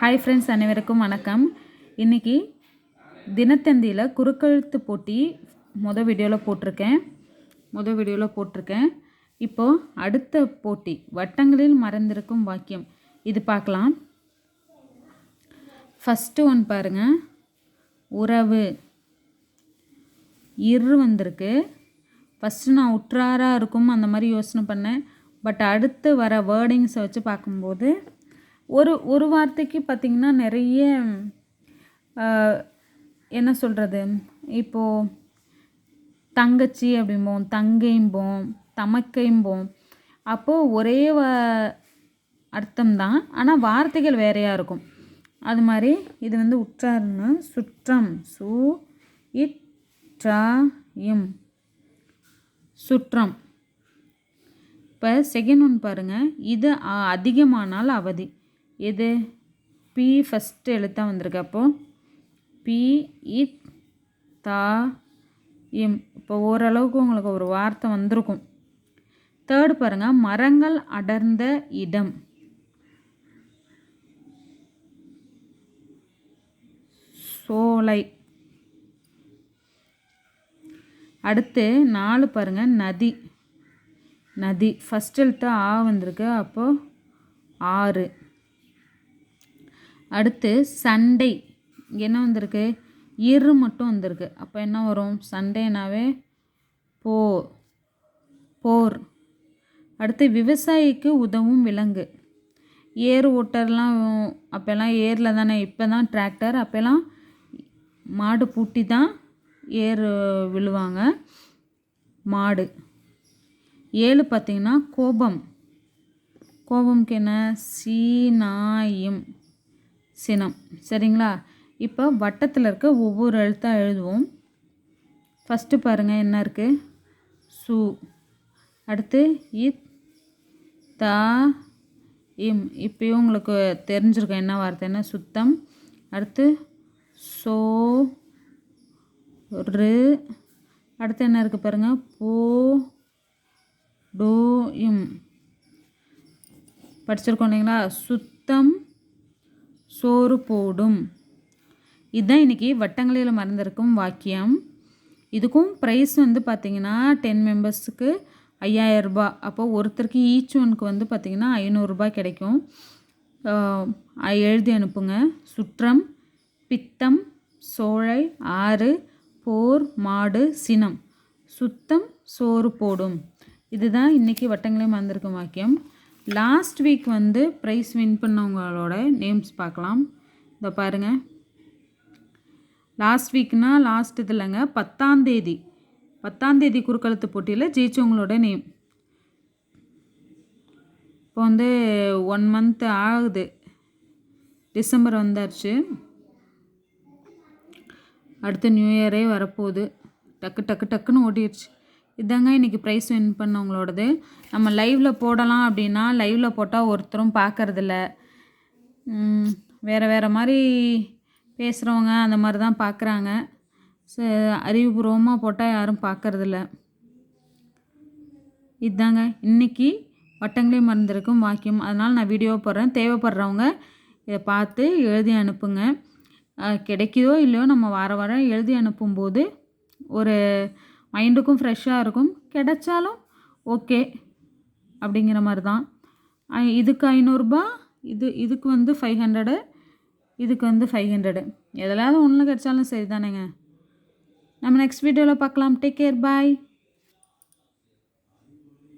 Hi friends அனைவருக்கும் வணக்கம். இன்றைக்கி தினத்தந்தியில் குறுக்கெழுத்து போட்டி மொதல் வீடியோவில் போட்டிருக்கேன். மொதல் வீடியோவில் போட்டிருக்கேன். இப்போது அடுத்த போட்டி வட்டங்களில் மறைந்திருக்கும் வாக்கியம். இது பார்க்கலாம். ஃபஸ்ட்டு ஒன் பாருங்கள் உறவு. இரு வந்திருக்கு. ஃபஸ்ட்டு நான் உற்றாராக இருக்கும் அந்த மாதிரி யோசனை பண்ணேன். பட் அடுத்து வர வேர்டிங்ஸை வச்சு பார்க்கும்போது ஒரு ஒரு வார்த்தைக்கு பார்த்திங்கன்னா நிறைய என்ன சொல்கிறது இப்போது தங்கச்சி அப்படிம்போம் தங்கைம்போம் தமக்கைம்போம் அப்போது ஒரே வ அர்த்தம்தான். ஆனால் வார்த்தைகள் வேறையாக இருக்கும். அது மாதிரி இது வந்து உற்றார்னு சுற்றம். சு இட் இம் சுற்றம். இப்போ செகண்ட் ஒன் பாருங்கள் இது அ- அதிகமானால் அவதி. எது? பி ஃபஸ்ட்டு எழுத்தாக வந்திருக்கு அப்போது பி இத் தா இம். இப்போ ஓரளவுக்கு உங்களுக்கு ஒரு வார்த்தை வந்திருக்கும். தேர்டு பாருங்கள் மரங்கள் அடர்ந்த இடம். சோலை. அடுத்து நாலு பாருங்க. நதி. நதி. ஃபஸ்ட் எழுத்து ஆ வந்திருக்கு. அப்போது ஆறு. அடுத்து சண்டை. இங்கே என்ன வந்திருக்கு? இரு மட்டும் வந்திருக்கு. அப்போ என்ன வரும்? சண்டைனாவே போ போர். அடுத்து விவசாயிக்கு உதவும் விலங்கு. ஏர் ஓட்டர்லாம் அப்போல்லாம் ஏரில் தானே இப்போ தான் டிராக்டர் அப்போல்லாம் மாடு பூட்டி தான் ஏர் விழுவாங்க. மாடு. ஏழு பார்த்திங்கன்னா கோபம். கோபம்க்கு என்ன? சீனாயும். சினம். சரிங்களா? இப்போ வட்டத்தில் இருக்க ஒவ்வொரு எழுத்தாக எழுதுவோம். ஃபஸ்ட்டு பாருங்கள் என்ன இருக்குது சு. அடுத்து இத் தா இம். இப்போயும் உங்களுக்கு தெரிஞ்சிருக்கும் என்ன வார்த்தைன்னா சுத்தம். அடுத்து சோ ரு. அடுத்து என்ன இருக்குது பாருங்கள் போ டோ இம். படிச்சிருக்கோம் இல்லைங்களா? சுத்தம். சோறு போடும். இதுதான் இன்றைக்கி வட்டங்களில் மறந்திருக்கும் வாக்கியம். இதுக்கும் ப்ரைஸ் வந்து பார்த்திங்கன்னா டென் மெம்பர்ஸுக்கு ஐயாயிரரூபா அப்போது அப்போ ஒருத்தருக்கு ஈச் ஒனுக்கு வந்து பார்த்தீங்கன்னா ஐநூறுரூபா கிடைக்கும். எழுதி அனுப்புங்க. சுற்றம் பித்தம் சோழை ஆறு போர் மாடு சினம். சுத்தம் சோறு போடும். இதுதான் இன்றைக்கி வட்டங்களே மறந்திருக்கும் வாக்கியம். லாஸ்ட் வீக் வந்து ப்ரைஸ் வின் பண்ணவங்களோட நேம்ஸ் பார்க்கலாம். இதை பாருங்கள் லாஸ்ட் வீக்னா லாஸ்ட் இதில்ங்க பத்தாந்தேதி பத்தாந்தேதி குறுக்கழுத்து போட்டியில் ஜெயிச்சவங்களோட நேம் இப்போ வந்து ஒன் மந்த் ஆகுது. டிசம்பர் வந்தாச்சு. அடுத்து நியூ இயரே வரப்போகுது. டக்கு டக்கு டக்குன்னு ஓடிடுச்சு. இதாங்க இன்றைக்கி ப்ரைஸ் வின் பண்ணவங்களோடது. நம்ம லைவில் போடலாம் அப்படின்னா லைவில் போட்டால் ஒருத்தரும் பார்க்குறதில்ல. வேறு வேறு மாதிரி பேசுகிறவங்க அந்த மாதிரி தான் பார்க்குறாங்க. ச அறிவுபூர்வமாக போட்டால் யாரும் பார்க்குறதில்ல. இதாங்க இன்னைக்கு வட்டங்களே மறந்துருக்கும் வாக்கியம். அதனால் நான் வீடியோ போடுறேன். தேவைப்படுறவங்க இதை பார்த்து எழுதி அனுப்புங்க. கிடைக்குதோ இல்லையோ நம்ம வார வாரம் எழுதி அனுப்பும்போது ஒரு மைண்டுக்கும் ஃப்ரெஷ்ஷாக இருக்கும். கிடைச்சாலும் ஓகே அப்படிங்கிற மாதிரி தான் இதுக்கு ஐநூறுரூபா இது இதுக்கு வந்து ஃபைவ் ஹண்ட்ரடு இதுக்கு வந்து ஃபைவ் ஹண்ட்ரடு எதுலாவது ஒன்று கிடைச்சாலும் சரி தானேங்க நம்ம நெக்ஸ்ட் வீடியோவில் பார்க்கலாம். Take care bye